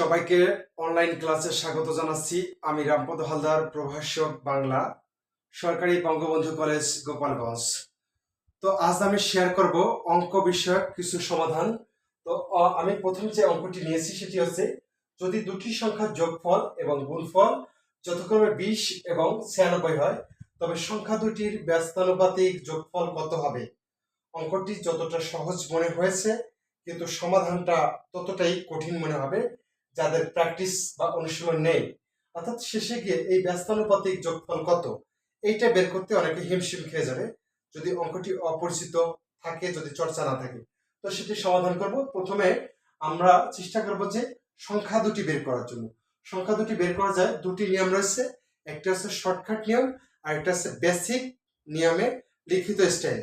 সবাইকে অনলাইন ক্লাসে স্বাগত জানাচ্ছি। আমি রামপদ হালদার, প্রভাষক বাংলা, সরকারি বঙ্গবন্ধু কলেজ, গোপালগঞ্জ। তো আজ আমি শেয়ার করব অঙ্ক বিষয়ক কিছু সমাধান। তো আমি প্রথম যে অঙ্কটি নিয়েছি সেটি হচ্ছে, যদি দুটি সংখ্যার যোগফল এবং গুণফল যথাক্রমে বিশ এবং ছিয়ানব্বই হয়, তবে সংখ্যা দুটির ব্যস্তানুপাতিক যোগফল কত হবে? অঙ্কটি যতটা সহজ মনে হয়েছে, কিন্তু সমাধানটা ততটাই কঠিন মনে হবে। যাদের প্র্যাকটিস বা অনুশীলন নেই, অর্থাৎ শেষে গিয়ে এই ব্যস্তানুপাতিক যোগফল কত, এইটা বের করতে অনেকে হিমশিম খেয়ে যাবে। যদি অঙ্কটি অপরিচিত থাকে, যদি চর্চা না থাকে, তো সেটি সমাধান করব। প্রথমে আমরা চেষ্টা করব যে সংখ্যা দুটি বের করার জন্য। সংখ্যা দুটি বের করা যায়, দুটি নিয়ম রয়েছে। একটা হচ্ছে শর্টকাট নিয়ম, আর একটা হচ্ছে বেসিক নিয়মে লিখিত স্টাইল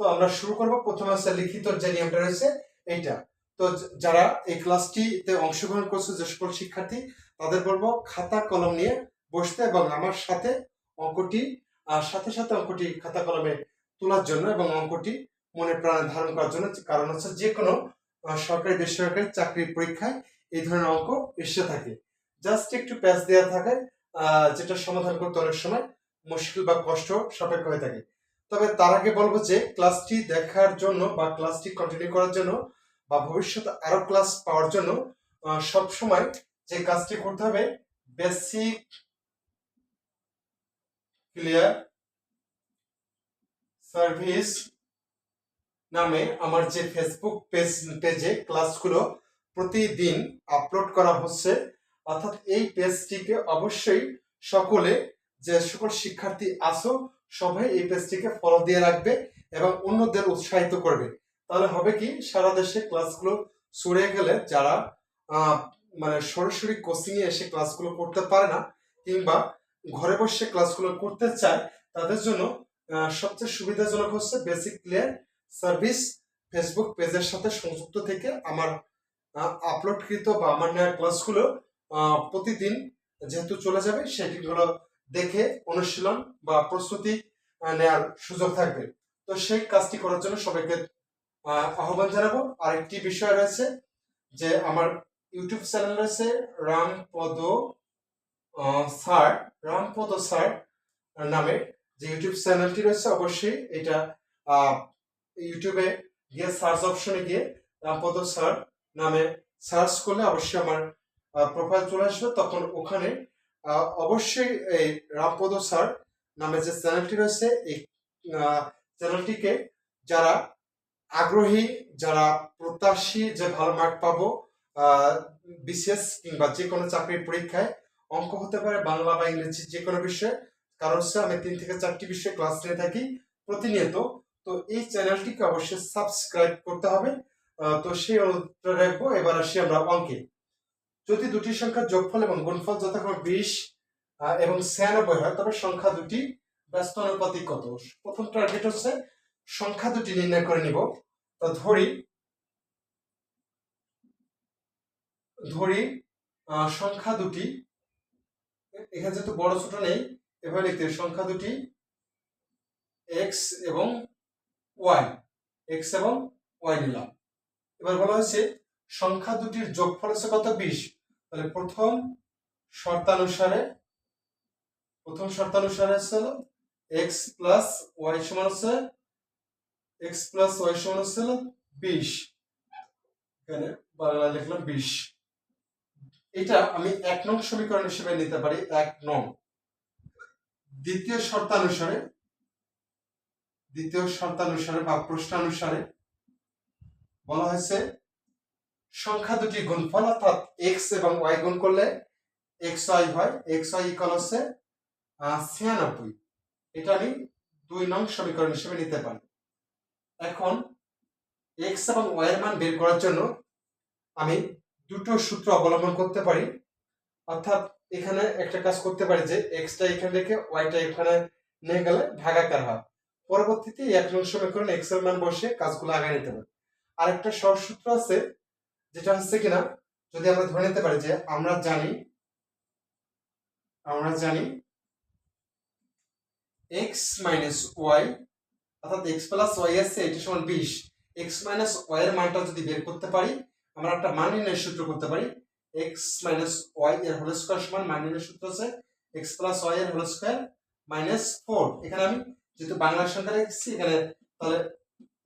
তো আমরা শুরু করব। প্রথমে হচ্ছে লিখিত যে নিয়মটা রয়েছে, এইটা। তো যারা এই ক্লাসটিতে অংশগ্রহণ করছে যে সকল শিক্ষার্থী, তাদের বলব খাতা কলম নিয়ে বসতে এবং আমার সাথে অঙ্কটি আর সাথে সাথে অঙ্কটি খাতা কলমে তোলার জন্য এবং অঙ্কটি মনে প্রাণে ধারণ করার জন্য। কারণ হচ্ছে যে কোনো সরকারি, বেসরকারি চাকরির পরীক্ষায় এই ধরনের অঙ্ক এসে থাকে। জাস্ট একটু প্যাচ দেওয়া থাকে যেটা সমাধান করতে অনেক সময় মুশকিল বা কষ্ট সাপেক্ষ হয়ে থাকে। তবে তার আগে বলব যে ক্লাসটি দেখার জন্য বা ক্লাসটি কন্টিনিউ করার জন্য বা ভবিষ্যতে আরও ক্লাস পাওয়ার জন্য সব সময় যে কাজটি করতে হবে বেসিক ক্লিয়ার সার্ভিস নামে আমার যে ফেসবুক পেজ পেজে ক্লাসগুলো প্রতিদিন আপলোড করা হচ্ছে। অর্থাৎ এই পেজটিকে অবশ্যই সকলে যে সকল শিক্ষার্থী আসো সবাই এই পেজটিকে ফলো দিয়ে রাখবে এবং অন্যদের উৎসাহিত করবে। তাহলে হবে কি সারা দেশে ক্লাসগুলো ছড়িয়ে গেলে যারা মানে সরাসরি কোচিং এ এসে ক্লাসগুলো করতে পারে না কিংবা ঘরে বসে ক্লাসগুলো করতে চায় তাদের জন্য সবচেয়ে সুবিধাজনক হচ্ছে বেসিক ক্লিয়ার সার্ভিস ফেসবুক পেজের সাথে সংযুক্ত থেকে আমার আপলোডকৃত বা আমার নেওয়া ক্লাসগুলো প্রতিদিন যেহেতু চলে যাবে সেটিগুলো দেখে অনুশীলন বা প্রস্তুতি আহ, নেওয়ার সুযোগ থাকবে। তো সেই কাজটি করার জন্য সবাইকে আহ্বান জানাব। আরেকটি বিষয় রয়েছে যে আমার ইউটিউব চ্যানেল রয়েছে রামপদ স্যার রামপদ স্যার নামে। যে ইউটিউব চ্যানেলটি রয়েছে, অবশ্যই এটা ইউটিউবে গিয়ে সার্চ অপশনে গিয়ে রামপদ স্যার নামে সার্চ করলে অবশ্যই আমার প্রোফাইল চলে আসবে। তখন ওখানে অবশ্যই এই রামপদ স্যার নামে যে চ্যানেলটি রয়েছে, এই চ্যানেলটিকে যারা আগ্রহী যারা প্রত্যাশী যে ভালো মার্ক পাবো বিশেষ কিংবা যে কোনো চাকরির পরীক্ষায় অঙ্ক হতে পারে বাংলা বা ইংরেজি যে কোনো বিষয়ে। কারণ হচ্ছে আমি তিন থেকে চারটি বিষয়ে ক্লাস নিয়ে থাকি প্রতিনিয়ত। তো এই চ্যানেলটিকে অবশ্যই সাবস্ক্রাইব করতে হবে। তো সেই অনুরোধটা রাখব, এবার আসি আমরা অঙ্কে। যদি দুটি সংখ্যার যোগফল এবং গুণফল যথাক্রমে বিশ এবং ছিয়ানব্বই হয়, তবে সংখ্যা দুটি ব্যস্ত অনুপাতিক কত? প্রথম টার্গেট হচ্ছে সংখ্যা দুটি নির্ণয় করে নিব। তো ধরি ধরি সংখ্যা দুটি, এখানে যেহেতু বড় ছোট নেই, এভাবে লিখতে সংখ্যা দুটি এক্স এবং ওয়াই এক্স এবং ওয়াই নিলাম। এবার বলা হয়েছে, সংখ্যা দুটির যোগফল হচ্ছে কত? বিশ। তাহলে প্রথম শর্তানুসারে প্রথম শর্তানুসারে হচ্ছে এক্স প্লাস ওয়াই সমান হচ্ছে এক্স প্লাস ওয়াই সমান হচ্ছে হলো বিশ। এখানে বাংলা লিখলাম বিশ। এটা আমি এক নং সমীকরণ হিসেবে নিতে পারি, এক নং। দ্বিতীয় শর্তানুসারে দ্বিতীয় শর্তানুসারে বা প্রশ্নানুসারে বলা হয়েছে, সংখ্যা দুটি গুণফল অর্থাৎ এক্স এবং ওয়াই গুণ করলে এক্স ওয়াই হয় এক্স ওয়াই ইকাল হচ্ছে ছিয়ানব্বই। এটা আমি দুই নং সমীকরণ হিসেবে নিতে পারি। এখন এক্স এবং ওয়াই এর মান বের করার জন্য আমি দুটো সূত্র অবলম্বন করতে পারি। অর্থাৎ এখানে একটা কাজ করতে পারি যে এক্সটা এখানে রেখে ওয়াইটা এখানে নিয়ে গেলে ভাগাকার হয়। পরবর্তীতে এক নং সমীকরণ এক্সের মান বসে কাজগুলো আগায় নিতে পারি আরেকটা সহজ সূত্র আছে, যেটা হচ্ছে কিনা, যদি আমরা ধরে নিতে পারি যে আমরা জানি আমরা জানি এক্স মাইনাস ওয়াই অর্থাৎ এক্স প্লাস ওয়াই আছে এটা সমান বিশ। এক্স মাইনাস ওয়াই এর মানটা যদি বের করতে পারি, আমরা একটা মান নির্ণয়ের সূত্র করতে পারি। এক্স মাইনাস ওয়াই এর হোল স্কোয়ার সমান মাইনাসের সূত্র আছে এক্স প্লাস ওয়াই এর হোল স্কোয়ার মাইনাস ফোর এখানে আমি যেহেতু বাংলা সংখ্যা রেখেছি এখানে তাহলে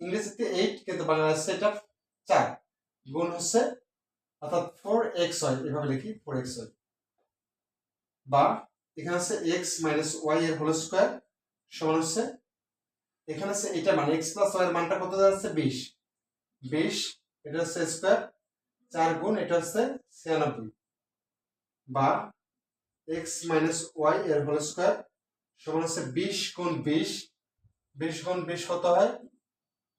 ইংরেজিতে এইট কিন্তু বাংলাদেশে এটা চার। গুণ হচ্ছে, অর্থাৎ ফোর এক্স ওয়াই এভাবে লিখি ফোর এক্স ওয়াই বা এখানে আছে এক্স মাইনাস ওয়াই এর হোল স্কোয়ার সমান হচ্ছে এখানে এটা মানে এক্স প্লাস ওয়াই এর মানটা কত যাচ্ছে বিশ। বিশ, এটা হচ্ছে স্কোয়ার চার গুণ এটা হচ্ছে ছিয়ানব্বই। বা এক্স মাইনাস ওয়াই এর হোল স্কোয়ার সমান হচ্ছে বিশ গুণ বিশ। বিশ গুণ বিশ কত হয়?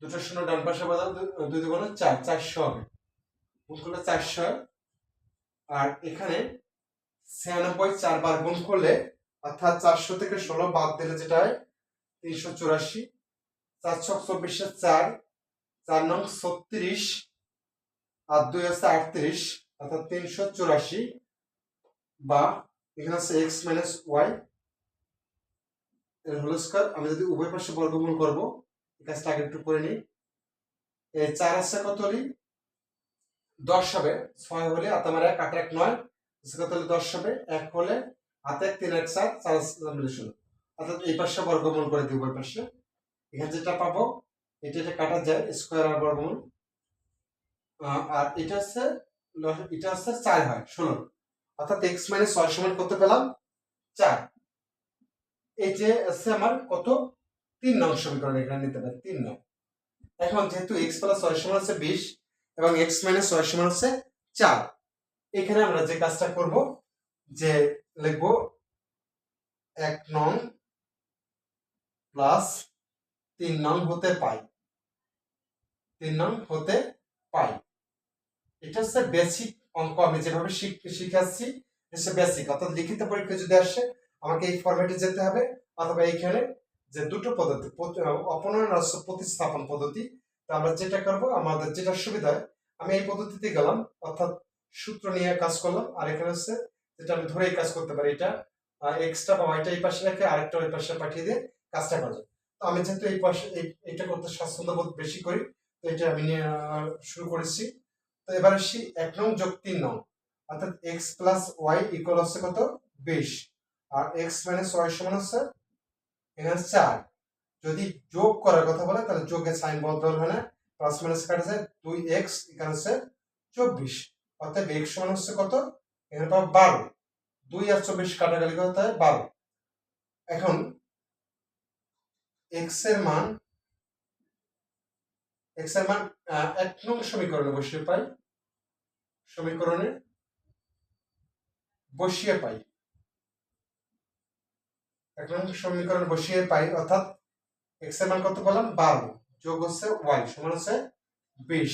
দুটো শূন্য ডান পাশে বাদাম দুই দুগুণ চার, চারশো হবে। গুণ করলে চারশো। আর এখানে ছিয়ানব্বই চারবার গুণ করলে অর্থাৎ চারশো থেকে ষোলো বাদ দিলে যেটা হয়? তিনশো চুরাশি। চারশো চব্বিশের চার চার নং ছত্রিশ আর দুই হচ্ছে আটত্রিশ, অর্থাৎ তিনশো চুরাশি বা এখানে আছে এক্স মাইনাস ওয়াই এর হোল স্কোয়ার আমি যদি উভয় পাশে বর্গমূল করব, এই কাজটা আগে একটু করে নিই। এই চার আছে কত হলি? দশ হবে। ছয় হলে হাতে আমার এক, আট এক নয়। কত হলে? দশ হবে। এক হলে হাতে এক, তিন এক চার চার অর্থাৎ এই পাশে বর্গমূল করে দিই উভয় পাশে। এখানে যেটা পাবো, এটা এটা কাটা যায় স্কোয়ার আর বর্গমূল। আর এটা হচ্ছে এটা হচ্ছে চার হয়, ষোলো। অর্থাৎ এক্স মাইনাস ছয় সমান কত পেলাম? চার। এই যে আছে আমার কত? তিন নং সমীকরণ, এখানে নিতে পারি, তিন নং। এখন যেহেতু এক্স প্লাস ছয় সমান হচ্ছে বিশ, এবং এক্স মাইনাস ছয় সমান হচ্ছে চার, এখানে আমরা যে কাজটা করব, যে লিখব এক নং প্লাস তিন নং হতে পাই। তিন নং হতে পাই। এটা হচ্ছে বেসিক অঙ্ক। আমি যেভাবে শিখ- শিখাচ্ছি হচ্ছে বেসিক অর্থাৎ লিখিত পরীক্ষা যদি আসে, আমাকে এই ফরম্যাটে যেতে হবে। অথবা এইখানে যে দুটো পদ্ধতি অপনয়ন আর প্রতিস্থাপন পদ্ধতি, তো আমরা যেটা করব, আমাদের যেটা সুবিধা আমি এই পদ্ধতিতে গেলাম, অর্থাৎ সূত্র নিয়ে কাজ করলাম, আর এখানে হচ্ছে যেটা আমি ধরেই কাজ করতে পারি, এটা এক্সট্রা বা ওয়াইটা এই পাশে রেখে আরেকটা ওই পাশে পাঠিয়ে দিয়ে কাজটা করা যায়। তো আমি যেহেতু এই পাশে এটা করতে স্বাচ্ছন্দ্য বোধ বেশি করি, তো এটা আমি শুরু করেছি। তো এবার আসি এক নং যোগ তিন নং, অর্থাৎ এক্স প্লাস ওয়াই ইকুয়াল হচ্ছে কত? বিশ। আর এক্স মাইনাস ওয়াই সমান হচ্ছে? এখানে চার। যদি যোগ করার কথা বলে, তাহলে যোগের সাইন বদল হয় না প্লাস মাইনাস কাটা যায় দুই এক্স এখানে হচ্ছে চব্বিশ। অর্থাৎ এক্স সমান হচ্ছে কত? এখানে পাবো বারো। দুই আর চব্বিশ কাটাকাটি করতে হয় বারো। এখন এক্সের মান এক্সের মান এক নং সমীকরণে বসিয়ে পাই। সমীকরণে বসিয়ে পাই। এক নং সমীকরণে বসিয়ে পাই, অর্থাৎ এক্সের মান কত বললাম বারো। যোগ হচ্ছে ওয়াই, সমান হচ্ছে বিশ।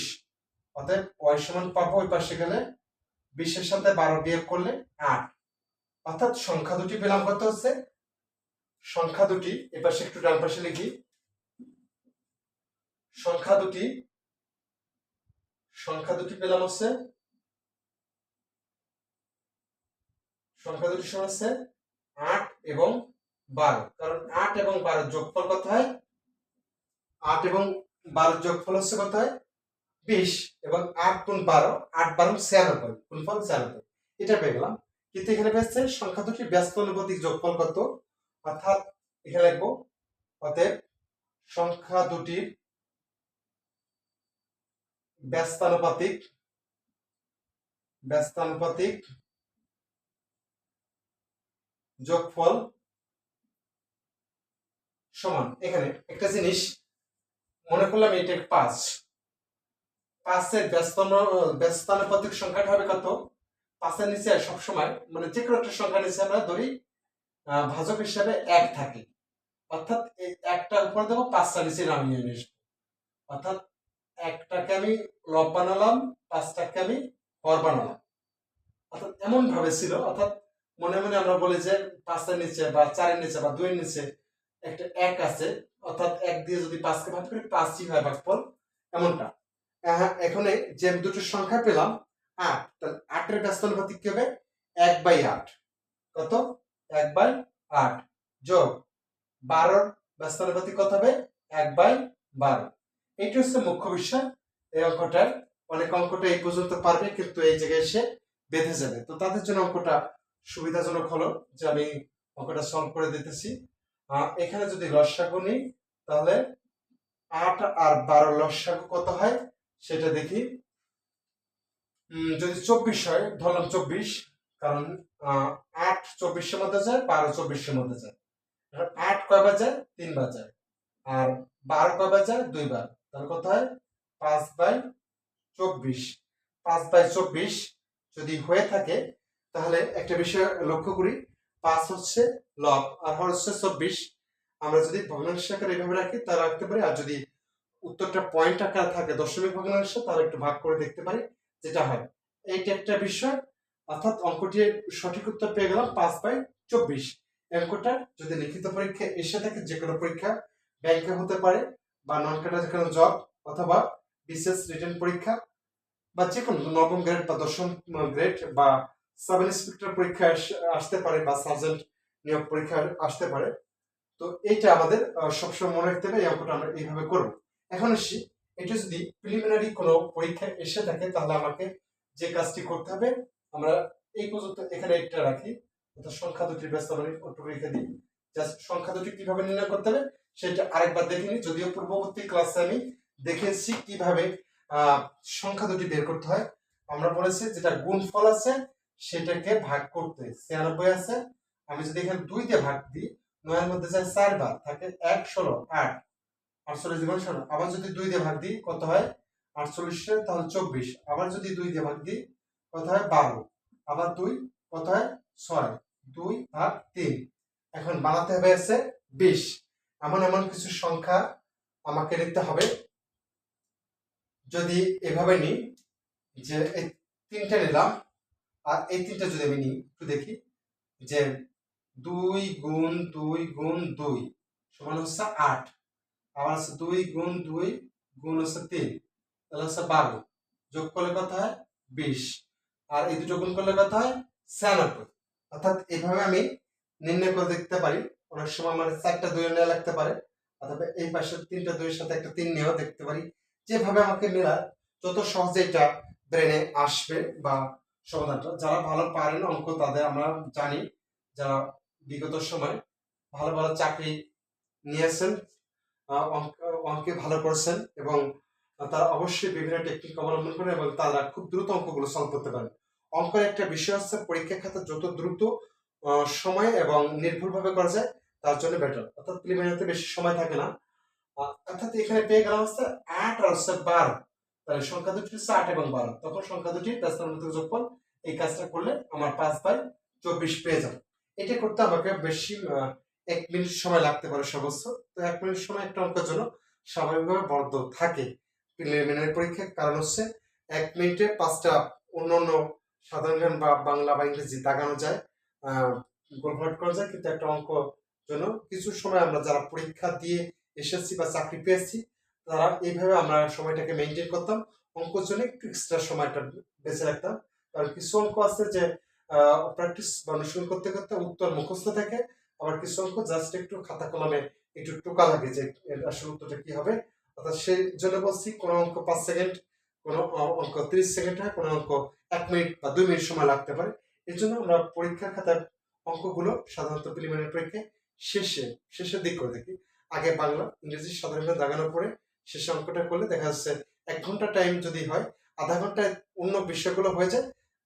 অতএব ওয়াই সমান পাবো, ওই পাশে গেলে বিশের সাথে বারো বিয়োগ করলে আট। অর্থাৎ সংখ্যা দুটি পেলাম কত হচ্ছে? সংখ্যা দুটি এপাশে একটু ডান পাশে লিখি। সংখ্যা দুটি সংখ্যা দুটি পেলাম হচ্ছে। সংখ্যা দুটি সমান হচ্ছে আট এবং বারো। কারণ আট এবং বারো যোগফল কত হয়? আট এবং বারো যোগফল হচ্ছে কত হয়? বিশ এবং আট গুণ বারো, আট বারো ছিয়ানব্বই, গুণফল ছিয়ানব্বই। এটা পেয়ে গেলাম। কিন্তু এখানে পেয়েছে সংখ্যা দুটি ব্যস্ত অনুপাতিক যোগফল কত? অর্থাৎ এখানে লিখব, অতএব সংখ্যা দুটির ব্যস্তানুপাতিক ব্যস্তানুপাতিক যোগফল সমান। এখানে একটা জিনিস মনে করলাম এটা পাঁচ। পাঁচের ব্যস্ত ব্যস্তানুপাতিক সংখ্যাটা হবে কত? পাঁচের নিচে সবসময় মানে যে কোনো একটা সংখ্যা নিচে আমরা ধরি ভাজক হিসাবে এক থাকে। অর্থাৎ এই একটা উপরে দেবো পাঁচটা নিচে নামিয়ে নিয়ে। অর্থাৎ একটাকে আমি লব বানালাম, পাঁচটাকে আমি হর বানালাম। অর্থাৎ এমন ভাবে ছিল, অর্থাৎ মনে মনে আমরা বলি যে পাঁচটার নিচে বা চারের নিচে বা দুইয়ের নিচে একটা এক আছে, অর্থাৎ এক দিয়ে যদি পাঁচকে ভাগ করি পাঁচই হয় ভাগফল এমনটা। হ্যাঁ এখানে যে দুটো সংখ্যা পেলাম, আট, তাহলে আটের ব্যস্তানুপাতিক কি হবে? এক বাই আট। কত? এক বাই আট। যোগ বারোর ব্যস্তানুপাতিক কত হবে? এক বাই বারো। এইটা হচ্ছে মুখ্য বিষয়। এই অঙ্কটার অনেক অঙ্কটা এই পর্যন্ত পারবে, কিন্তু এই জায়গায় এসে বেঁধে যাবে। তো তাদের জন্য অঙ্কটা সুবিধাজনক হলো যে আমি অঙ্কটা সলভ করে দিতেছি। এখানে যদি লসাগু নিই, তাহলে আট আর বারো লসাগু কত হয়? সেটা দেখি। যদি চব্বিশ হয়, ধরলাম চব্বিশ। কারণ আট চব্বিশের মধ্যে যায়, বারো চব্বিশের মধ্যে যায়। আট কয়বার যায়? তিনবার যায়। আর বারো কয়বার যায়? দুইবার তাহলে কত হয়? পাঁচ বাই চব্বিশ। পাঁচ বাই চব্বিশ যদি হয়ে থাকে, তাহলে একটা বিষয় লক্ষ্য করি। পাঁচ হচ্ছে লব, আর হর হচ্ছে চব্বিশ। আমরা যদি ভগ্নাংশ আকারে এইভাবে রাখি, তা রাখতে পারি। আর যদি উত্তরটা পয়েন্ট আকার থাকে, দশমিক ভগ্নাংশ, তাহলে একটু ভাগ করে দেখতে পারি, যেটা হয়। এইটা একটা বিষয়। অর্থাৎ অঙ্কটির সঠিক উত্তর পেয়ে গেলাম পাঁচ বাই চব্বিশ। অঙ্কটা যদি লিখিত পরীক্ষা এসে থাকে, যে কোনো পরীক্ষা ব্যাংকে হতে পারে বা নন কোনো জব অথবা বিশেষ রিটার্ন পরীক্ষা বা যে কোনো নবম গ্রেড বা দশম গ্রেড বা সাব ইন্সপেক্টর পরীক্ষা আসতে পারে বা সার্জেন্ট নিয়োগ পরীক্ষা আসতে পারে। তো এইটা আমাদের সবসময় মনে রাখতে হবে, এই অঙ্কটা আমরা এইভাবে করব। এখন আসি, এটা যদি প্রিলিমিনারি কোনো পরীক্ষা এসে থাকে, তাহলে আমাকে যে কাজটি করতে হবে আমরা এই পর্যন্ত এখানে একটা রাখি। অর্থাৎ সংখ্যা দুটির ব্যস্ত একটু রেখে দিই। জাস্ট সংখ্যা দুটি কীভাবে নির্ণয় করতে হবে, সেটা আরেকবার দেখে নিই। যদিও পূর্ববর্তী ক্লাসে আমি দেখেছি কীভাবে সংখ্যা দুটি বের করতে হয়। আমরা বলেছি যেটা গুণফল আছে, সেটাকে ভাগ করতে ছিয়ানব্বই আছে। আমি যদি এখানে দুই দিয়ে ভাগ দিই, নয়ের মধ্যে যায় চারবার থাকে এক, ষোলো, আট। আটচল্লিশ জীবন ষোলো। আবার যদি দুই দিয়ে ভাগ দিই, কত হয়? আটচল্লিশে, তাহলে চব্বিশ। আবার যদি দুই দিয়ে ভাগ দিই কত হয় বারো। আবার দুই, কত হয় ছয়। দুই ভাগ তিন। এখন বানাতে হবে আছে বিশ। এমন এমন কিছু সংখ্যা আমাকে লিখতে হবে। যদি এভাবে নিই, যে এই তিনটে নিলাম, আর এই তিনটা যদি আমি নিই, একটু দেখি, যে দুই গুণ দুই গুণ দুই সমান হচ্ছে আট। আবার হচ্ছে দুই গুণ দুই গুণ হচ্ছে তিন। তাহলে হচ্ছে বারো। যোগ করলে কত হয়? বিশ। আর এই দুটো গুণ করলে কত হয়? ছিয়ানব্বই। অর্থাৎ এভাবে আমি নির্ণয় করে দেখতে পারি। অনেক সময় আমার চারটা দুই নেওয়া লাগতে পারে। অথবা এই পাশে তিনটা দুইয়ের সাথে একটা তিন নিয়েও দেখতে পারি। যেভাবে আমাকে মেলা যত সহজে এটা ব্রেনে আসবে বা সমাধানটা, যারা ভালো পারেন অঙ্ক তাদের আমরা জানি, যারা বিগত সময় ভালো ভালো চাকরি নিয়েছেন অঙ্কে ভালো করেছেন এবং তারা অবশ্যই বিভিন্ন টেকনিক অবলম্বন করেন এবং তারা খুব দ্রুত অঙ্কগুলো সলভ করতে পারেন। অঙ্কের একটা বিষয় হচ্ছে পরীক্ষা খাতা যত দ্রুত সময় এবং নির্ভুলভাবে করা যায়, তার জন্য বেটার অর্থাৎ প্রিলিমিনারিতে বেশি সময় থাকে না। অর্থাৎ এখানে পেয়ে গেলাম হচ্ছে আট আর হচ্ছে বারো। তাহলে সংখ্যা দুটি হচ্ছে আট এবং বারো। তখন সংখ্যা দুটি ব্যস্তার মধ্যে যোগফল এই কাজটা করলে আমার পাঁচ বাই চব্বিশ পেয়ে যাবে। এটা করতে আমাকে বেশি এক মিনিট সময় লাগতে পারে সর্বোচ্চ। তো এক মিনিট সময় একটা অঙ্কের জন্য স্বাভাবিকভাবে বদ্ধ থাকে। প্রিলিমিনারি পরীক্ষার কারণ হচ্ছে এক মিনিটে পাঁচটা অন্য অন্য সাধারণ জ্ঞান বা বাংলা বা ইংরেজি দাগানো যায় গোলভাট করা যায়, কিন্তু একটা অঙ্ক জন্য কিছু সময় আমরা যারা পরীক্ষা দিয়ে এসেছি বা চাকরি পেয়েছি, তারা এইভাবে আমরা সময়টাকে মেনটেন করতাম। অঙ্কর জন্য একটু এক্সট্রা সময়টা বেঁচে রাখতাম। কারণ কিছু অঙ্ক আছে যে প্র্যাকটিস বা অনুশীলন করতে করতে উত্তর মুখস্থ থাকে, আবার কিছু অঙ্ক জাস্ট একটু খাতা কলমে একটু টোকা লাগে যে আসলে উত্তরটা কি হবে? অর্থাৎ সেই জন্য বলছি কোনো অঙ্ক পাঁচ সেকেন্ড কোনো অঙ্ক ত্রিশ সেকেন্ড হয়, কোনো অঙ্ক এক মিনিট বা দুই মিনিট সময় লাগতে পারে। এর জন্য আমরা পরীক্ষার খাতার অঙ্কগুলো সাধারণত প্রিলিমিনারি পরীক্ষায় শেষে, শেষের দিক করে দেখি আগে বাংলা, ইংরেজি সাধারণত দাগানোর পরে শেষে অঙ্কটা করলে দেখা যাচ্ছে এক ঘণ্টা টাইম যদি হয়, আধা ঘন্টায় অন্য বিষয়গুলো হয়ে যায়।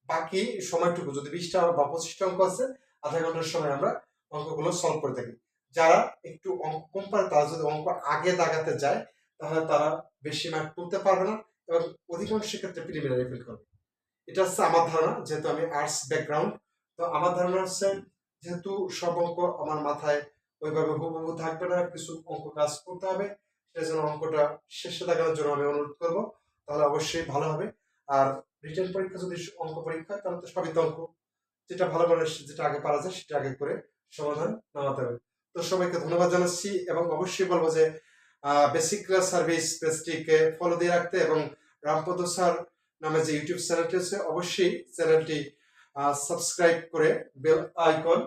বাকি সময়টুকু যদি বিশটা বা পঁচিশটা অঙ্ক আছে, আধা ঘণ্টার সময় আমরা অঙ্কগুলো সলভ করে থাকি। যারা একটু অঙ্ক কম পারে, তারা যদি অঙ্ক আগে দাগাতে যায়, তাহলে তারা বেশি মার্ক তুলতে পারবে না। এবং অধিকাংশ ক্ষেত্রে প্রিলিমিনারি ফেল করবে। এটা হচ্ছে আমার ধারণা, যেহেতু আমি আর্টস ব্যাকগ্রাউন্ড তো আমার ধারণা হচ্ছে যেহেতু সব অঙ্ক আমার মাথায় ওইভাবে হুবহু থাকবে না, কিছু অঙ্ক কাজ করতে হবে সেই জন্য অঙ্কটা শেষে দেখানোর জন্য আমি অনুরোধ করব, তাহলে অবশ্যই ভালো হবে। আর রিটার্ন পরীক্ষা যদি অঙ্ক পরীক্ষা, তাহলে তো সবই তো অঙ্ক। যেটা ভালো মানে যেটা আগে পারা যায়, সেটা আগে করে সমাধান নামাতে হবে। তো সবাইকে ধন্যবাদ জানাচ্ছি এবং অবশ্যই বলব যে বেসিক সার্ভিস পেজটিকে ফলো দিয়ে রাখতে এবং রামপদ স্যার নামে যে ইউটিউব চ্যানেলটি আছে, অবশ্যই চ্যানেলটি সাবস্ক্রাইব করে বেল আইকন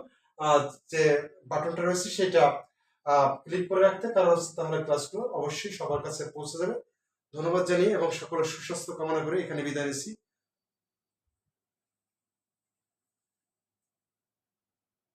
যে বাটনটা রয়েছে সেটা ক্লিক করে রাখতে, কারণ তাহলে ক্লাসগুলো অবশ্যই সবার কাছে পৌঁছে যাবে। ধন্যবাদ জানিয়ে এবং সকলের সুস্বাস্থ্য কামনা করে এখানে বিদায় নিচ্ছি।